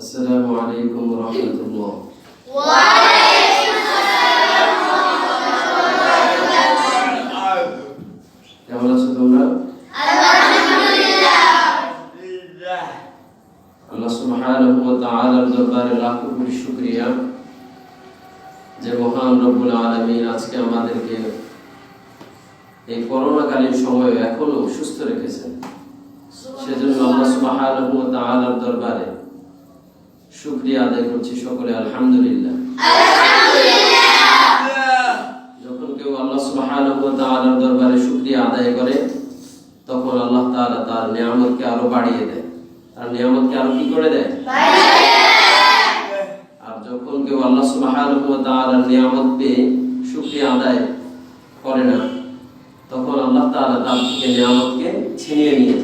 আসসালামু আলাইকুম রহমতুল্লাহ। কেমন আছো যে মহান রব্বুল আজকে আমাদেরকে এই করোনাকালীন সময়ে এখনও সুস্থ রেখেছেন। সেজন্য আল্লাহ সুবহানাহু ওয়া তাআলার দরবারে শুকরিয়া আদায় করছি সকলে আলহামদুলিল্লাহ। যখন কেউ আল্লাহ সুবহানাহু ওয়া তাআলার দরবারে শুকরিয়া আদায় করে তখন আল্লাহ তাআলা তার নিয়ামতকে আরও বাড়িয়ে দেয়। তার নিয়ামতকে আরও কি করে দেয়? আর যখন কেউ আল্লাহ সুবহানাহু ওয়া তাআলার নিয়ামত পেয়ে শুকরিয়া আদায় করে না তখন আল্লাহ তাআলা তার থেকে নিয়ামতকে ছিনিয়ে নিয়ে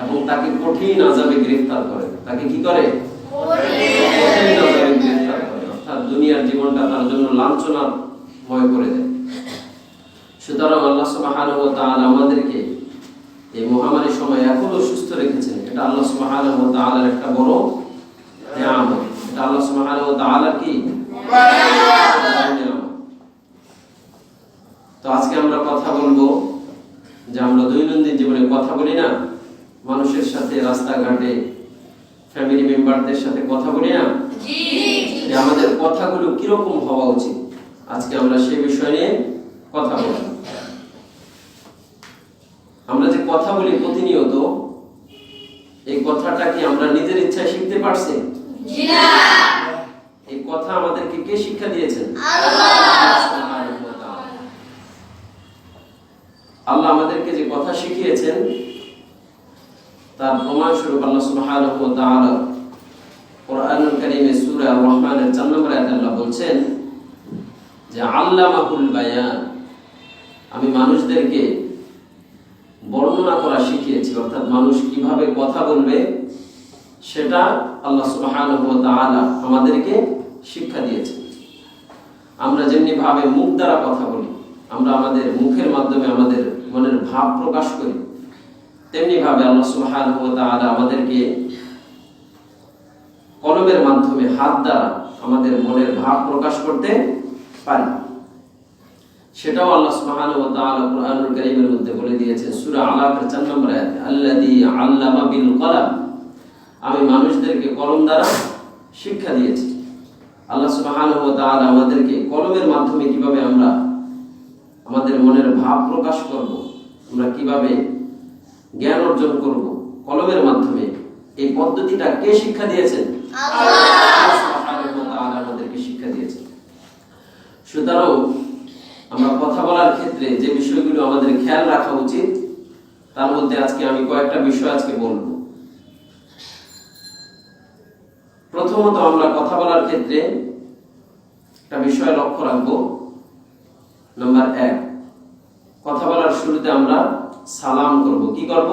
এবং তাকে কঠিন আযাবে গ্রেফতার করে। তাকে কি করে? অর্থাৎ দুনিয়ার জীবনটা তার জন্য লাঞ্ছনার ভয় করে দেয়। সুতরাং আল্লাহ সুবহানাহু ওয়া তাআলা আমাদেরকে এই মহামারীর সময় এখনও সুস্থ রেখেছেন। এটা আল্লাহ সুবহানাহু ওয়া তাআলার একটা বড় নিয়ামত। এটা আল্লাহ সুবহানাহু ওয়া তাআলার কি? তো আজকে আমরা কথা বলব যে আমরা দৈনন্দিন জীবনে কথা বলি না, মানুষের সাথে রাস্তাঘাটে ফ্যামিলি মেম্বারদের সাথে কথা বলি না যে আমাদের কথাগুলো কীরকম হওয়া উচিত? আজকে আমরা সেই বিষয় নিয়ে কথা বলব। আমরা যে কথা বলি প্রতিনিয়ত এই কথাটা কি আমরা নিজের ইচ্ছায় শিখতে পারছি? এই কথা আমাদেরকে কে শিক্ষা দিয়েছেন? আল্লাহ আমাদেরকে যে কথা শিখিয়েছেন তার প্রমাণ স্বরূপ আল্লাহ সুবহানাহু ওয়া তাআলা কোরআনুল কারীমে সূরা আর-রহমানের 4 নম্বর আয়াতে আল্লাহ বলছেন যে, আল্লামাহুল বায়ান। আমি মানুষদেরকে বর্ণনা করা শিখিয়েছি, অর্থাৎ মানুষ কীভাবে কথা বলবে সেটা আল্লাহ সুবহানাহু ওয়া তাআলা আমাদেরকে শিক্ষা দিয়েছে। আমরা যেমনি ভাবে মুখ দ্বারা কথা বলি, আমরা আমাদের মুখের মাধ্যমে আমাদের মনের ভাব প্রকাশ করি তেমনি ভাবে আল্লাহ সুবহানাহু ওয়া তাআলা আমাদেরকে কলমের মাধ্যমে হাত দ্বারা আমাদের মনের ভাব প্রকাশ করতে পারি। সেটাও আল্লাহ সুবহানাহু ওয়া তাআলা কুরআনুল কারীমের মধ্যে বলে দিয়েছেন, সূরা আলাকের 4 নম্বর আয়াতে, আল্লাযী আল্লামা বিল কলাম। আমি মানুষদেরকে কলম দ্বারা শিক্ষা দিয়েছি। আল্লাহ সুবহানাহু ওয়া তাআলা আমাদেরকে কলমের মাধ্যমে কীভাবে আমরা আমাদের মনের ভাব প্রকাশ করব, আমরা কীভাবে জ্ঞান অর্জন করব কলমের মাধ্যমে। এই পদ্ধতিটা কে শিক্ষা দিয়েছেন? আমাদেরকে শিক্ষা সুতরাং আমরা কথা বলার ক্ষেত্রে যে বিষয়গুলো আমাদের খেয়াল রাখা উচিত তার মধ্যে আজকে আমি কয়েকটা বিষয় আজকে বলব। প্রথমত আমরা কথা বলার ক্ষেত্রে একটা বিষয় লক্ষ্য রাখব। নাম্বার এক কথা বলার শুরুতে আমরা সালাম করব। কি করব?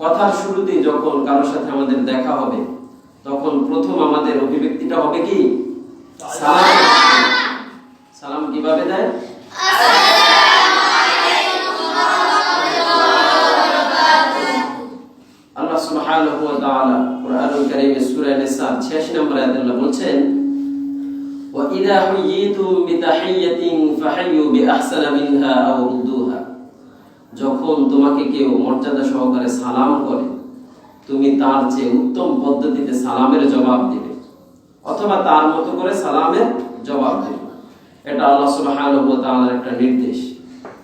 কথার শুরুতে যখন কারোর সাথে আমাদের দেখা হবে, তখন প্রথম আমাদের অভিব্যক্তিটা হবে কি? সালাম। সালাম কীভাবে দেয়? আল্লাহ সুবহানাহু ওয়া তাআলা কুরআনুল কারীমে সূরা নিসা 86 নম্বর আয়াতে বলছেন ইযা হুয়িতুম বিতাহিয়াতিন ফাহাইয়ু বিআহসানা মিনহা আও রুদ্দুহা যখন তোমাকে কেউ মর্যাদা সহকারে সালাম করে, তুমি তার চেয়ে উত্তম পদ্ধতিতে সালামের জবাব দিবে, অথবা তার মতো করে সালামের জবাব দেবে। এটা আল্লাহ সুবহানাহু ওয়া তাআলার একটা নির্দেশ।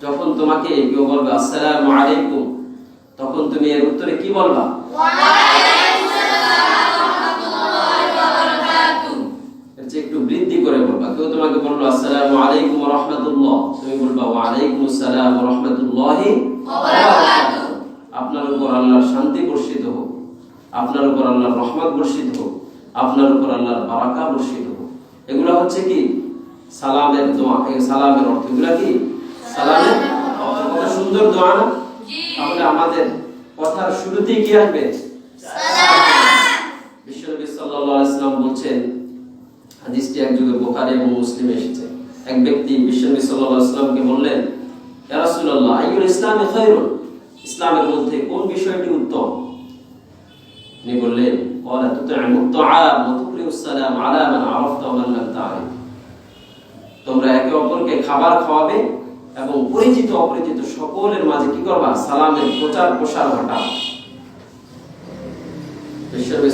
যখন তোমাকে কেউ বলবে আসসালামু আলাইকুম, তখন তুমি এর উত্তরে কি বলবা? ওয়া রাহমাতুল্লাহি আপনার উপর আল্লাহর শান্তি বর্ষিত হোক আপনার উপর আল্লাহর রহমত বর্ষিত হোক আপনার উপর আল্লাহর বারাকা বর্ষিত হোক। এগুলো হচ্ছে কি? সালামের দোয়া। সালামের অর্থ এগুলো কি? সালামের অর্থ কত সুন্দর দোয়া না? তাহলে আমাদের কথার শুরুতেই কি আসবে? বিশ্বনবী সাল্লাল্লাহু আলাইহি সাল্লাম বলছেন হাদিসটি এক যুগে বুখারী এবং মুসলিমে এসেছে। এক ব্যক্তি বিশ্বনবী সাল্লাল্লাহু আলাইহি সাল্লামকে বললেন রাসূলুল্লাহ ইসলামের মধ্যে কোন বিষয়টি উত্তম? তিনি বললেন তোমরা একে অপরকে খাবার খাওয়াবে এবং পরিচিত অপরিচিত সকলের মাঝে কি করবা? সালামের প্রচার প্রসার ঘটাবে বিশ্বনবী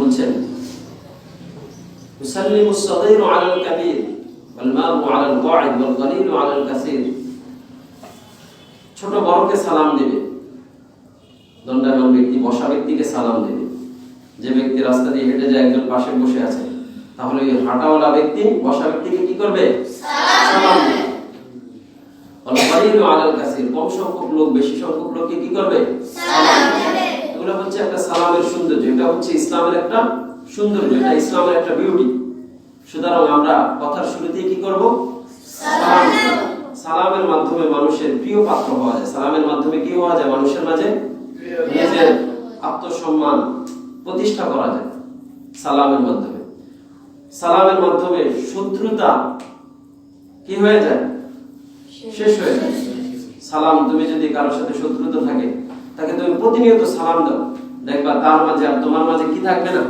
বলছেন والمار على القاعد والقليل على الكثير ছোট বড়কে সালাম দেবে দণ্ডায়মান ব্যক্তি বসা ব্যক্তিকে সালাম দেবে যে ব্যক্তি রাস্তা দিয়ে হেঁটে যায় একজন পাশে বসে আছে তাহলে ওই হাঁটাওয়ালা ব্যক্তি বসা ব্যক্তিকে কি করবে সালাম দেবে অলকালিল আলাল কাসির কম সংখ্যক লোক বেশি সংখ্যক লোককে কি করবে সালাম দেবে এগুলো হচ্ছে একটা সালামের সৌন্দর্য এটা হচ্ছে ইসলামের একটা সৌন্দর্য এটা ইসলামের একটা বিউটি সুতরাং আমরা কথার শুরুতেই কি করব? সালামের মাধ্যমে মানুষের প্রিয় পাত্র হওয়া যায়। সালামের মাধ্যমে কি হওয়া যায়? মানুষের মাঝে নিজের আত্মসম্মান প্রতিষ্ঠা করা যায়। সালামের মাধ্যমে। সালামের মাধ্যমে শত্রুতা কি হয়ে যায়? শেষ হয়ে যায়। সালাম তুমি যদি কারোর সাথে শত্রুতা থাকে তাকে তুমি প্রতিনিয়ত সালাম দাও। দেখবা তার মাঝে আর তোমার মাঝে কি থাকবে না?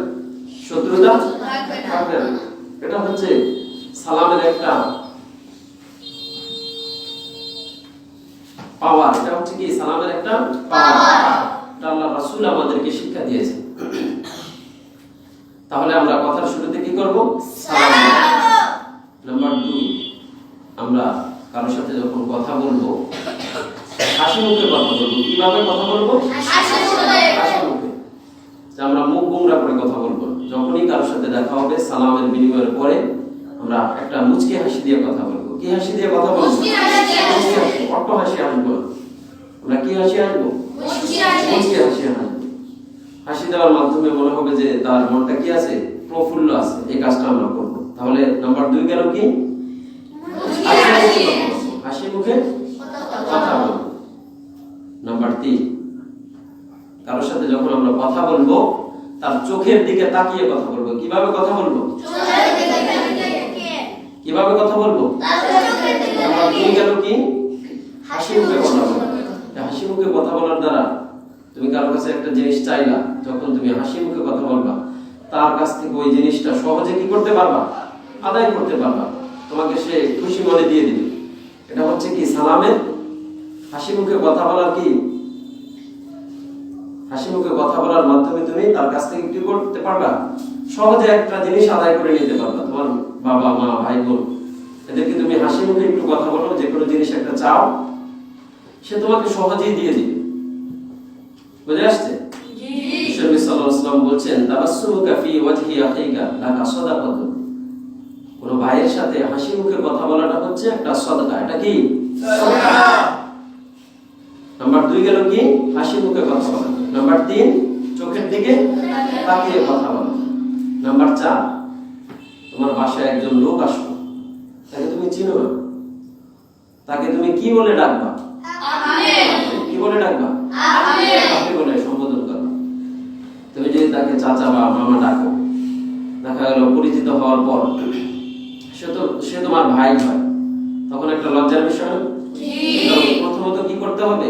শত্রুতা থাকবে না। এটা হচ্ছে সালামের একটা পাওয়ার এটা হচ্ছে কি? সালামের একটা পাওয়ার আল্লাহ রাসূল আমাদেরকে শিক্ষা দিয়েছে। তাহলে আমরা কথার শুরুতে কি করব? সালাম। নাম্বার 2 আমরা কারোর সাথে যখন কথা বলব হাসি মুখে কথা বলব। কীভাবে কথা বলব? হাসি মুখে। আমরা মুখ গোমরা করে কথা বলব যখনই কারোর সাথে দেখা হবে সালামের বিনিময়ের পরে আমরা একটা মুচকি হাসি দিয়ে কথা বলব। কি হাসি দিয়ে কথা বলব? অট্ট হাসি আসব আমরা কি হাসি আসব মুচকি হাসি। আসব হাসি দেওয়ার মাধ্যমে মনে হবে যে তার মনটা কি আছে? প্রফুল্ল আছে। এই কাজটা আমরা করব। তাহলে নাম্বার দুই গেল কি? হাসি মুখে কথা বলব। নাম্বার তিন। কারোর সাথে যখন আমরা কথা বলব তার চোখের দিকে তাকিয়ে কথা বলব। কীভাবে কথা বলব? কীভাবে কথা বলব? গেল কি? হাসি মুখে কথা বলব। হাসি মুখে কথা বলার দ্বারা তুমি কারোর কাছে একটা জিনিস চাইলা যখন তুমি হাসি মুখে কথা বলবা তার কাছ থেকে ওই জিনিসটা সহজে কি করতে পারবা? আদায় করতে পারবা। তোমাকে সে খুশি মনে দিয়ে দিবে। এটা হচ্ছে কি সালামের হাসি মুখে কথা বলার কি? হাসি মুখে কথা বলার মাধ্যমে তুমি তার কাছ থেকে কি করতে পারবা? সহজে একটা জিনিস আদায় করে নিতে পারবা। তোমার বাবা মা ভাই বোন এদেরকে তুমি হাসি মুখে একটু কথা বলো যে কোনো জিনিস একটা চাও সে তোমাকে সহজেই দিয়ে দিবে। বুঝে আসছে? নবী সাল্লাল্লাহু বলছেন তাবাসসুমুকা ফি ওয়াজহি আখিকা লাকা সাদাকাতুন। কোন ভাইয়ের সাথে হাসি মুখে কথা বলাটা হচ্ছে একটা সদকা। এটা কি? নাম্বার দুই গেল কি? হাসি মুখে কথা বলা। নাম্বার তিন চোখের দিকে তাকিয়ে কথা বলা। নাম্বার চার তোমার বাসায় একজন লোক আসলো। তাকে তুমি চিনো না? তাকে তুমি কি বলে ডাকবা? কি বলে ডাকবা? আপনি বলে সম্বোধন করবা তুমি যদি তাকে চাচা বা মামা ডাকো দেখা গেল পরিচিত হওয়ার পর সে তো সে তোমার ভাই হয় তখন একটা লজ্জার বিষয় প্রথমত কি করতে হবে?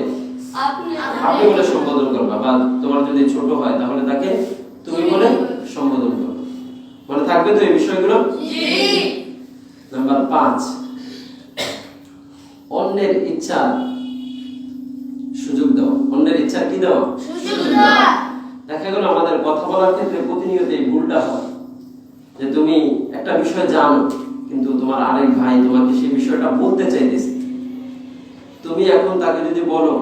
আপনি বলে সম্বোধন করবা বা তোমার যদি ছোট হয় তাহলে তাকে তুমি বলে সম্বোধন করবে মনে থাকবে তো এই বিষয়গুলো? নাম্বার পাঁচ। অন্যের ইচ্ছা সুযোগ দাও। অন্যের ইচ্ছা কি দাও? দেখা গেল আমাদের কথা বলার ক্ষেত্রে প্রতিনিয়ত এই ভুলটা হয়। যে তুমি একটা বিষয় জানো কিন্তু তোমার আরেক ভাই তোমাকে সেই বিষয়টা বলতে চাইতেছে। তুমি এখন তাকে যদি বলো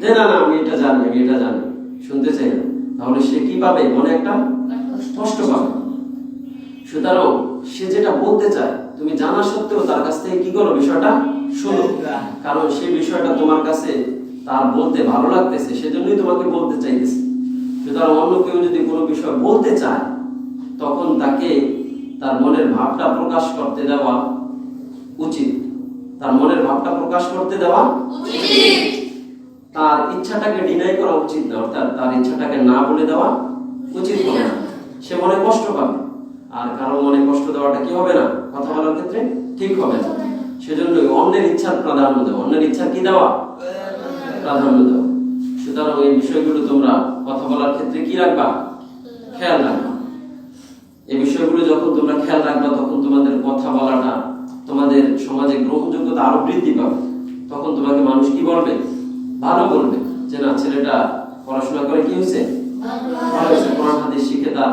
যে, না না, আমি এটা জানি, আমি এটা জানি, শুনতে চাই না। তাহলে সে কি পাবে? মনে একটা কষ্ট পাবে। সুতরাং সে যেটা বলতে চায়, তুমি জানা সত্ত্বেও তার কাছ থেকে কি করো বিষয়টা? শোনো। কারণ সেই বিষয়টা তোমার কাছে তার বলতে ভালো লাগতেছে, সেজন্যই তোমাকে বলতে চাইতেছে। সুতরাং অন্য কেউ যদি কোনো বিষয় বলতে চায়, তখন তাকে তার মনের ভাবটা প্রকাশ করতে দেওয়া উচিত। তার মনের ভাবটা প্রকাশ করতে দেওয়া তার ইচ্ছাটাকে ডিনাই করা উচিত না, অর্থাৎ তার ইচ্ছাটাকে না বলে দেওয়া উচিত হবে না। সে মনে কষ্ট পাবে। আর কারও মনে কষ্ট দেওয়াটা কি হবে না? কথা বলার ক্ষেত্রে ঠিক হবে না। সেজন্য অন্যের ইচ্ছার প্রাধান্য দেওয়া। অন্যের ইচ্ছা কি দেওয়া? প্রাধান্য দেওয়া। সুতরাং এই বিষয়গুলো তোমরা কথা বলার ক্ষেত্রে কি রাখবা? খেয়াল রাখবা। এই বিষয়গুলো যখন তোমরা খেয়াল রাখবা, তখন তোমাদের কথা বলাটা, তোমাদের সমাজে গ্রহণযোগ্যতা আরও বৃদ্ধি পাবে। তখন তোমাকে মানুষ কি বলবে? ভালো বলবে যে না ছেলেটা পড়াশোনা করে কি হয়েছে? ভালো হয়েছে কোরআন হাদিস শিখে তার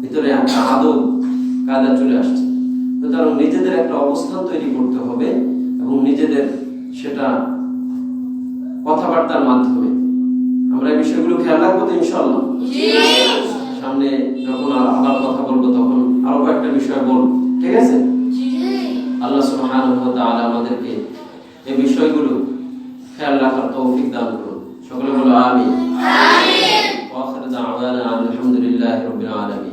ভিতরে একটা আদব কায়দা চলে আসছে। সুতরাং নিজেদের একটা অবস্থান তৈরি করতে হবে এবং নিজেদের সেটা কথাবার্তার মাধ্যমে। আমরা এই বিষয়গুলো খেয়াল রাখব তো ইনশাল্লাহ সামনে যখন আর আবার কথা বলব তখন আরও কয়েকটা বিষয় বলব ঠিক আছে? আল্লাহ সুবহানাহু ওয়া তাআলা আমাদেরকে এই বিষয়গুলো খেয়াল রাখার তৌফিক দান করুন সকলে বলো আমিন আমিন ওয়া আখির দাওয়ানা আলহামদুলিল্লাহি রাব্বিল আলামিন